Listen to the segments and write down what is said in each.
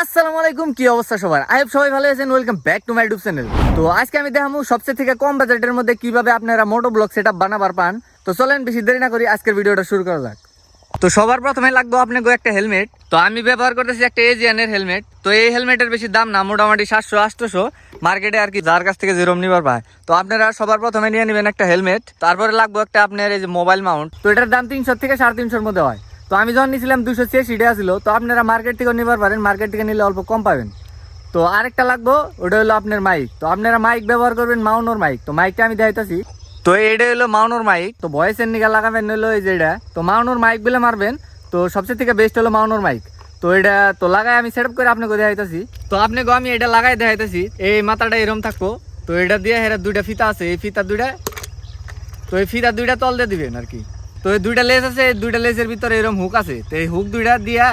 আসসালামু আলাইকুম, কি অবস্থা সবার? আই সবাই ভালো আছেন। Welcome back to my YouTube channel তো আজকে আমি দেখাবো সবচেয়ে থেকে কম বাজেটের মধ্যে কীভাবে আপনারা মোটো ব্লগ সেটআপ বানাবার পান। তো চলেন বেশি দেরি না করি, আজকের ভিডিওটা শুরু করা যাক। তো সবার প্রথমে লাগবে আপনাকে একটা হেলমেট তো আমি ব্যবহার করতেছি একটা এজিয়ানের হেলমেট তো এই হেলমেটের বেশি দাম না, মোটামুটি সাতশো, আটশোশো। মার্কেটে আর কি যার কাছ থেকে যেরম নিবার পায়। তো আপনারা সবার প্রথমে নিয়ে নেবেন একটা হেলমেট তারপরে লাগবে একটা আপনার এই যে মোবাইল মাউন্ট তো এটার দাম তিনশো থেকে সাড়ে তিনশোর মধ্যে হয়। তো আমি যখন নিয়েছিলাম দুশো ছিয়াশি টাকা ছিল, তো আপনারা মার্কেট থেকে নিবার পারেন মার্কেট থেকে নিলে অল্প কম পাবেন। তো আরেকটা লাগবো, ওটা হলো আপনার মাইক তো আপনারা মাইক ব্যবহার করবেন মাউনোর মাইক তো মাইকটা আমি দেখাইতেছি। তো এইটা হলো মাউনোর মাইক তো ভয়েসের নিকা লাগাবেন হলো এই যে এটা। তো মাউনোর মাইক বলে মারবেন। তো সবচেয়ে থেকে বেস্ট হলো মাউনোর মাইক তো এটা, তো লাগাই আমি সেট আপ করে আপনাকে দেখাইতেছি। তো আপনাকে আমি এটা লাগাই দেখাইতেছি। এই মাথাটা এরকম থাকব। তো এটা দিয়ে হেরা দুইটা ফিতা আছে, এই ফিতা দুইটা, তো এই ফিতা দুইটা তল দিয়ে দিবেন আর কি। তো দুইটা লেস আছে দুইটা লেসের ভিতরে এরকম হুক আছে। তো এই হুক দুইটা দিয়া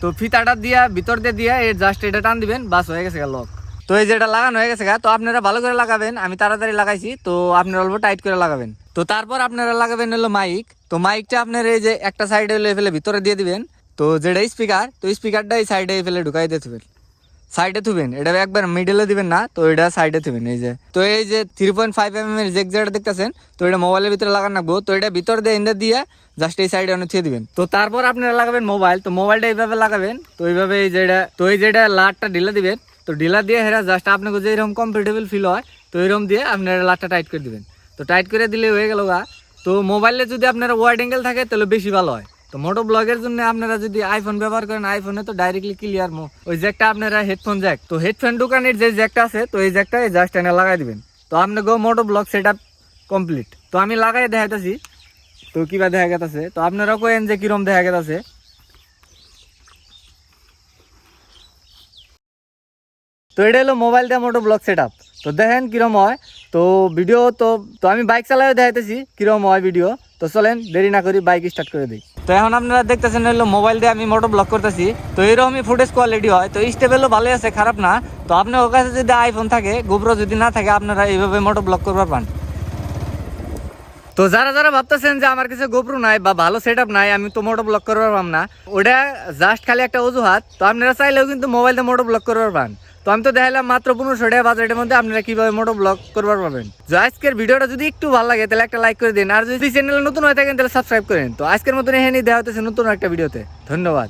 তো ফিতাটা দিয়া ভিতর দিয়ে দিয়া এর জাস্ট এটা টান দিবেন বাস হয়ে গেছে লক তো এই যেটা লাগানো হয়ে গেছে গা, তো আপনারা ভালো করে লাগাবেন আমি তাড়াতাড়ি লাগাইছি তো আপনারা অল্প টাইট করে লাগাবেন। তো তারপর আপনারা লাগাবেন হলো মাইক তো মাইকটা আপনার এই যে একটা সাইডে ফেলে ভিতরে দিয়ে দিবেন। তো যেটা স্পিকার তো স্পিকারটা এই সাইডে ফেলে ঢুকাই দিয়ে দিবেন। সাইডে থুবেন, এটা একবার মিডলে দিবেন না, তো এটা সাইডে থুবেন, এই যে। তো এই যে থ্রি পয়েন্ট ফাইভ এম এর জেক যেটা দেখতেছেন, তো এটা মোবাইলের ভিতরে লাগান রাখব, তো এটা ভিতর দিয়ে ইন্দা দিয়ে জাস্ট এই সাইডে অনেক থুয়ে দিবেন। তো তারপর আপনারা লাগাবেন মোবাইল তো মোবাইলটা এইভাবে লাগাবেন, তো এইভাবে এই যেটা তো এই যেটা লাটটা ঢিলা দিবেন, তো ঢিলা দিয়ে হেরা জাস্ট আপনাকে যে এরকম কমফোর্টেবল ফিল হয়, তো এরকম দিয়ে আপনারা লাটটা টাইট করে দিবেন। তো টাইট করে দিলে হয়ে গেল গা, তো মোবাইলে যদি আপনারা ওয়াইড অ্যাঙ্গেল থাকে, তাহলে বেশি ভালো হয়। তো মোটো ব্লগের জন্য আপনারা যদি আইফোন ব্যবহার করেন আইফোনে তো ডাইরেক্টলি ক্লিয়ার মো ওই জ্যাকটা আপনারা হেডফোন জ্যাক তো হেডফোন দোকানের যে জ্যাকটা আছে, তো এই জ্যাকটা এই জাস্ট এনে লাগাই দিবেন। তো আপনি go moto vlog set complete তো আমি লাগাই দেখাইতেছি। তো কিবা দেখা গেছে তো আপনারা কেন যে কিরম দেখা গেছে তো এটা হলো মোবাইল দিয়ে মোটো ব্লগ সেট তো দেখেন কিরম হয়। তো ভিডিও তো তো আমি বাইক চালাও দেখাইতেছি কিরম হয় ভিডিও তো চলেন দেরি না করি বাইক স্টার্ট করে দিই। তো এখন আপনারা দেখতেছেন হলো মোবাইল দিয়ে আমি মোটো ব্লক করতেছি। তো এরকমই ফুটেজ কোয়ালিটি হয়। তো স্টেবেলও ভালোই আছে, খারাপ না। তো আপনার ওর কাছে যদি আইফোন থাকে গোবরো যদি না থাকে, আপনারা এইভাবে মোটো ব্লক করবার পান তো যারা যারা ভাবতেছেন যে আমার কাছে গোপ্রো নাই বা ভালো সেট নাই, আমি তো মোটো ব্লক করতে পাম না। ওটা জাস্ট খালি একটা অজুহাত। তো আপনারা চাইলেও কিন্তু মোবাইল দিয়ে মোটো ব্লক করতে পারবেন তো আমি তো দেখালাম মাত্র পনেরোশো টাকা বাজেটের মধ্যে আপনারা কীভাবে মোটো ব্লগ করবার পাবেন তো আজকের ভিডিওটা যদি একটু ভালো লাগে, তাহলে একটা লাইক করে দিন। আর যদি চ্যানেলে নতুন হয়ে থাকেন, তাহলে সাবস্ক্রাইব করেন তো আজকের মতন এখানেই দেওয়া হতেছে নতুন একটা ভিডিওতে। ধন্যবাদ।